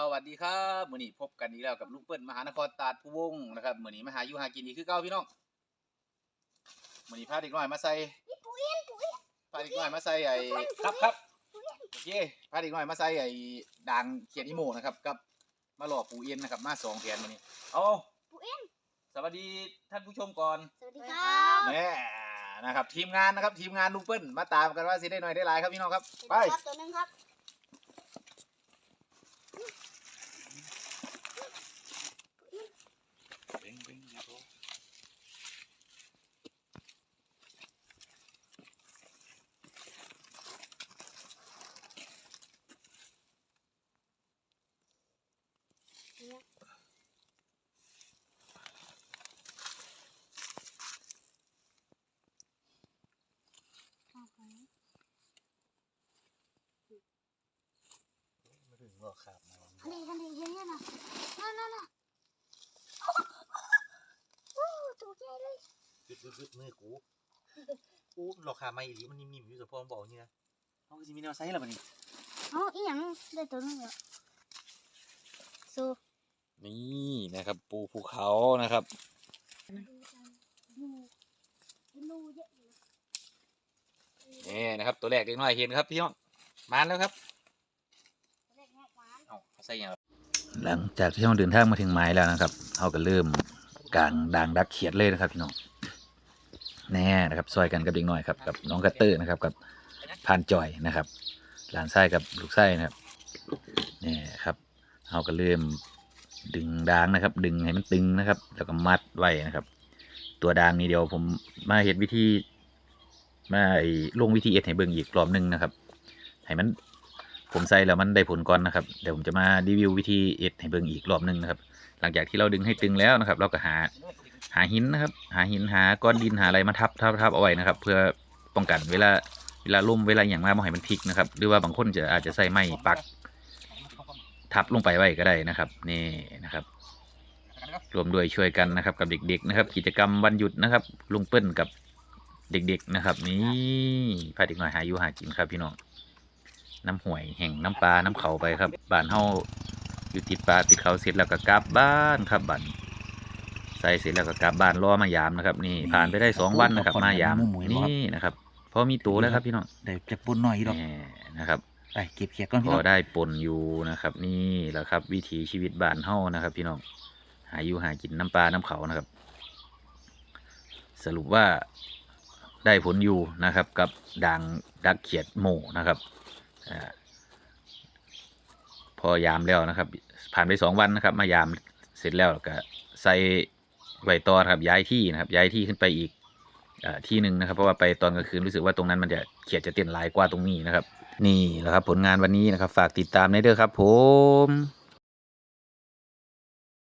สวัสดีครับมื้อนี้พบกันอีกแล้วกับลุงเปิ้ลมหานครตาดผู้วงนะครับมื้อนี้มาหาอยู่หากินอีกคือเก่าพี่น้องมื้อนี้พาเด็กน้อยมาใส่พาเด็กน้อยมาใส่ไอ้ครับครับโอเคพาเด็กน้อยมาใส่ไอ้ด่างเขียดอีโมนะครับกับมาหล่อปูเอ็นนะครับมาสองแผนมื้อนี้เอาปูเอ็นสวัสดีท่านผู้ชมก่อนสวัสดีครับแหม่นะครับทีมงานนะครับทีมงานลุงเปิ้ลมาตามกันว่าสิได้น้อยได้หลายครับพี่น้องครับไปครับตัวหนึงครับ ก็ขาบมาอันนี้อันนี้เยอะๆนะนั่นนั่นน่ะโอ้ตัวใหญ่เลยยึดยึดยึดมือกูกูหลอกขามาอีหลีมันนิ่มๆอยู่แต่พอมันบอกนี่นะเขาก็จะมีแนวไซส์แล้วมันนี่เอาอีหยังได้ตัวหนึงแล้วสู้นี่นะครับ ปูภูเขานะครับดูดูเยอะอยู่นี่นะครับ ตัวแรกเด็กน้อยเห็นครับพี่น้องมาแล้วครับ หลังจากที่เราเดินทางมาถึงไม้แล้วนะครับเราก็เริ่มกลางด่างดักเขียดเลยนะครับพี่น้องแน่นะครับซอยกันกับเด็กน้อยครับกับน้องกัตเตอร์นะครับกับพานจอยนะครับหลานไส้กับลูกไส้นะครับนี่ครับเราก็เริ่มดึงด่างนะครับ ดึงให้มันตึงนะครับ แล้วก็มัดไว้นะครับ ตัวด่างนี้เดียวผมมาเห็นวิธีมาไอ้ลงวิธีเอ็ดให้เบิ่งอีกรอบหนึงนะครับให้มัน ผมใส่แล้วมันได้ผลก่อนนะครับเดี๋ยวผมจะมารีวิววิธีเอ็ดให้เบิ่งอีกรอบหนึงนะครับ หลังจากที่เราดึงให้ตึงแล้วนะครับ เราก็หาหาหินนะครับ หาหินหาก้อนดินหาอะไรมาทับทับทับเอาไว้นะครับ เพื่อป้องกันเวลาเวลาล่มเวลาอย่างมากบ่ให้มันพลิกนะครับ หรือว่าบางคนจะอาจจะใส่ไม้ปัก ทับลงไปไว้ก็ได้นะครับ นี่นะครับรวมด้วยช่วยกันนะครับ กับเด็กๆนะครับ กิจกรรมวันหยุดนะครับลุงเปิ้ลกับเด็กๆนะครับ นี่พาเด็กน้อยหาอยู่หากินครับพี่น้อง น้ำห่วยแห่งน้ำปลาน้ำเขาไปครับบ้านเฮาอยู่ติดปลาติดเขาเสร็จแล้วก็กลับบ้านครับบ้านใส่เสร็จแล้วก็กลับบ้านรอมายามนะครับ นี่ผ่านไปได้สองวันนะครับ มายามนี่นะครับพอมีตัวแล้วครับพี่น้องเดี๋ยวจะปุ่นหน่อยดอกนี่นะครับไปเก็บเขียดก่อนพพี่อน้องได้ปนอยู่นะครับ นี่แหละครับ วิถีชีวิตบ้านเฮานะครับ พี่น้องหาอยู่หากินน้ำปลาน้ำเขานะครับ สรุปว่าได้ผลอยู่นะครับ กับด่างดักเขียดโหมนะครับอ่า พอยามแล้วนะครับ ผ่านไปสองวันนะครับ มายามเสร็จแล้วก็ใส่ไว้ต่อนครับย้ายที่นะครับ ย้ายที่ขึ้นไปอีกอที่หนึ่งนะครับ เพราะว่าไปตอนกลางคืนรู้สึกว่าตรงนั้นมันจะเขียดจะเต้นลายกว่าตรงนี้นะครับ นี่แหละครับ ผลงานวันนี้นะครับ ฝากติดตามในเด้อครับ ผม